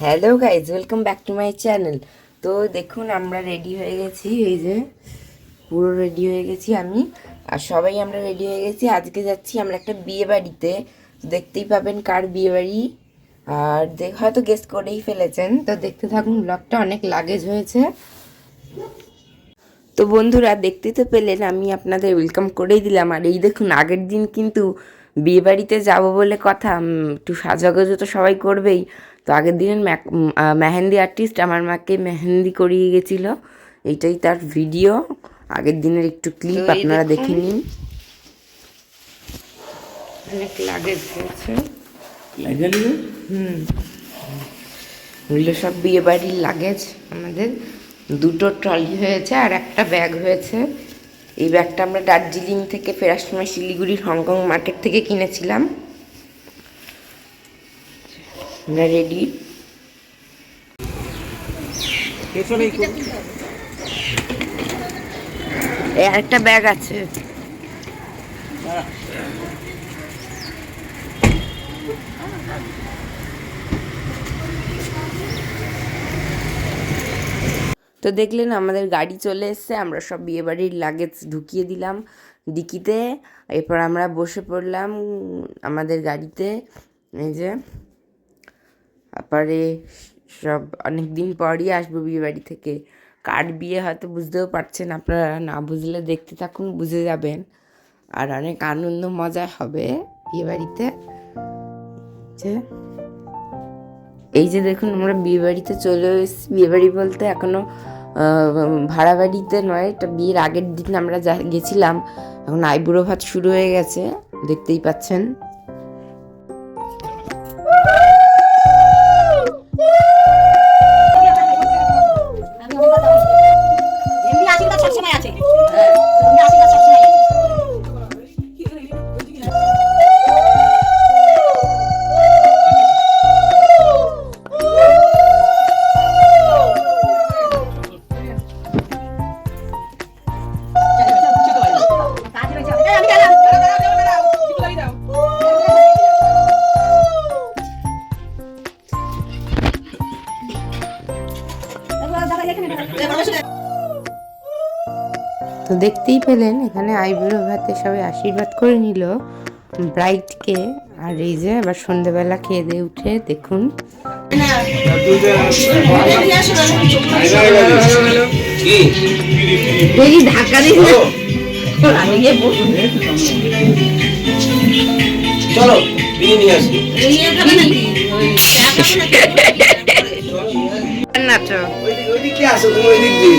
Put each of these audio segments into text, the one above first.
Hello guys welcome back to my channel তো দেখুন, আমরা রেডি হয়ে গেছি, এই যে, পুরো রেডি হয়ে গেছি আমি। আর সবাই আমরা রেডি হয়ে গেছি। আজকে যাচ্ছি আমরা একটা বিয়ে বাড়িতে। দেখতেই পাবেন কার বিয়ে বাড়ি। আর হয়তো গেস করেই ফেলেছেন। তো দেখতে থাকুন ব্লগটা অনেক লাগেজ হয়েছে। তো বন্ধুরা, দেখতে তো পেলেন, আমি আপনাদের ওয়েলকাম করেই দিলাম। আর এই দেখুন, আগের দিন কিন্তু বিয়ে বাড়িতে যাব বলে কথা। একটু সাজাগোজো তো সবাই করবেই। তো আগের দিনের মেহেন্দি আর্টিস্ট আমার মাকে মেহেন্দি করিয়ে গেছিল। এইটাই তার ভিডিও আগের দিনের একটু ক্লিপ আপনারা দেখে নিন। অনেক লাগেজ হয়েছে হুম। এগুলো সব বিয়ে বাড়ির লাগেজ আমাদের। দুটো ট্রলি হয়েছে আর একটা ব্যাগ হয়েছে। এই ব্যাগটা আমরা দার্জিলিং থেকে ফেরার সময় শিলিগুড়ির হংকং মার্কেট থেকে কিনেছিলাম। রেডি এই আরেকটা ব্যাগ আছে। তো দেখলেন আমাদের গাড়ি চলে এসছে আমরা সব বিয়েবাড়ির লাগেজ ঢুকিয়ে দিলাম ডিকিতে। এরপর আমরা বসে পড়লাম আমাদের গাড়িতে এই যে। তারপরে সব অনেক দিন পরই আসব বিয়ে বাড়ি থেকে। কার বিয়ে হয়তো বুঝতেও পারছেন আপনারা না বুঝলে দেখতে থাকুন বুঝে যাবেন। আর অনেক আনন্দ মজা হবে বিয়ে বাড়িতে। যে এই যে দেখুন আমরা বিয়ে বাড়িতে চলে এসেছি। বিয়ে বাড়ি বলতে এখনও আহ, ভাড়া বাড়িতে নয় এটা বিয়ের আগের দিন আমরা যা গেছিলাম এখন আইবুড়ো ভাত শুরু হয়ে গেছে দেখতেই পাচ্ছেন। তো দেখতেই পেলেন এখানে আইবুড়ো ভাতে সবাই আশীর্বাদ করে নিল ব্রাইটকে। আর এই যে আবার সন্ধেবেলা খেয়ে দিয়ে উঠে দেখুন। ঢাকা। চলো বিয়ে নিয়ে আসি। নাচো। ওইদিকে ওইদিকে আসো তুমি ওইদিক দিয়ে।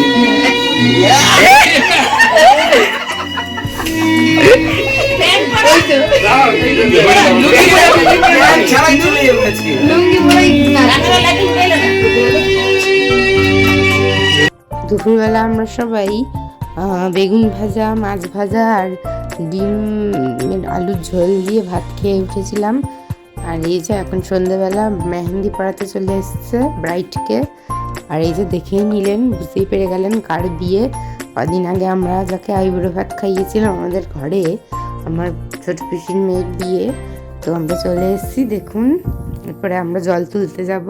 দুপুরবেলা আমরা সবাই বেগুন ভাজা, মাছ ভাজা আর ডিম আলুর ঝোল দিয়ে ভাত খেয়ে উঠেছিলাম। আর এই যে এখন সন্ধেবেলা মেহেন্দি পড়াতে চলে এসছে ব্রাইটকে। আর এই যে দেখেই নিলেন, বুঝতেই পেরে গেলেন কার বিয়ে। কদিন আগে আমরা যাকে আইবুড়ো ভাত খাইয়েছিলাম আমাদের ঘরে আমার ছোট পিসির মেয়ের বিয়ে, তো আমরা চলে এসেছি, দেখুন। এরপরে আমরা জল তুলতে যাব।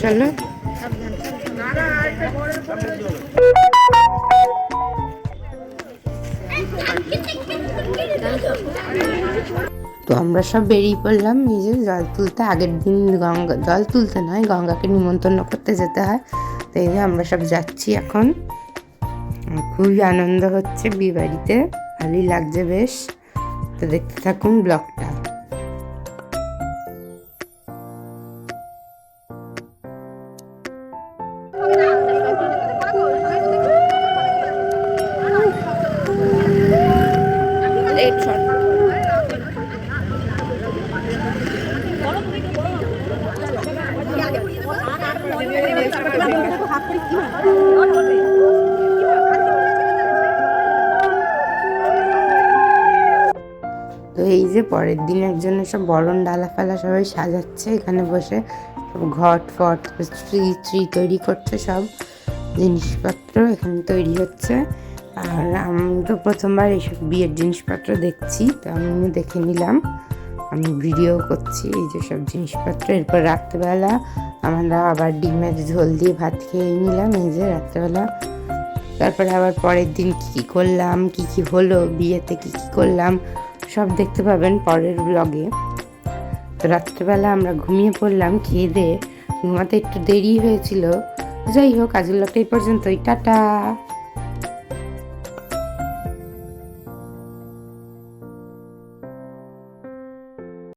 চলো। তো আমরা সব বেরিয়ে পড়লাম নিজে জল তুলতে। আগের দিন গঙ্গা জল তুলতে নয় গঙ্গাকে নিমন্ত্রণ করতে যেতে হয়। তো এই যে আমরা সব যাচ্ছি এখন। খুবই আনন্দ হচ্ছে বিয়ে বাড়িতে। ভালোই লাগছে বেশ। তো দেখতে থাকুন ব্লগটা। তো এই যে পরের দিনের জন্য সব বরণ ডালা ফালা সবাই সাজাচ্ছে এখানে বসে। ঘট ফট ট্রি ট্রি তৈরি করছে সব জিনিসপত্র, এখানে তৈরি হচ্ছে। আর আমি তো প্রথমবার এইসব বিয়ের জিনিসপত্র দেখছি, তো আমি দেখে নিলাম। আমি ভিডিও করছি এই যে সব জিনিসপত্র, এরপর রাত্রেবেলা আমরা আবার ডিমের ঝোল দিয়ে ভাত খেয়ে নিলাম এই যে রাত্রেবেলা। তারপরে আবার পরের দিন কী কী করলাম, কী কী হলো, বিয়েতে কী কী করলাম, সব দেখতে পাবেন পরের ব্লগে তো রাত্রেবেলা আমরা ঘুমিয়ে পড়লাম খেয়ে দিয়ে ঘুমাতে একটু দেরি হয়েছিল। যাই হোক আজকের লোকটা এই পর্যন্তই, টাটা।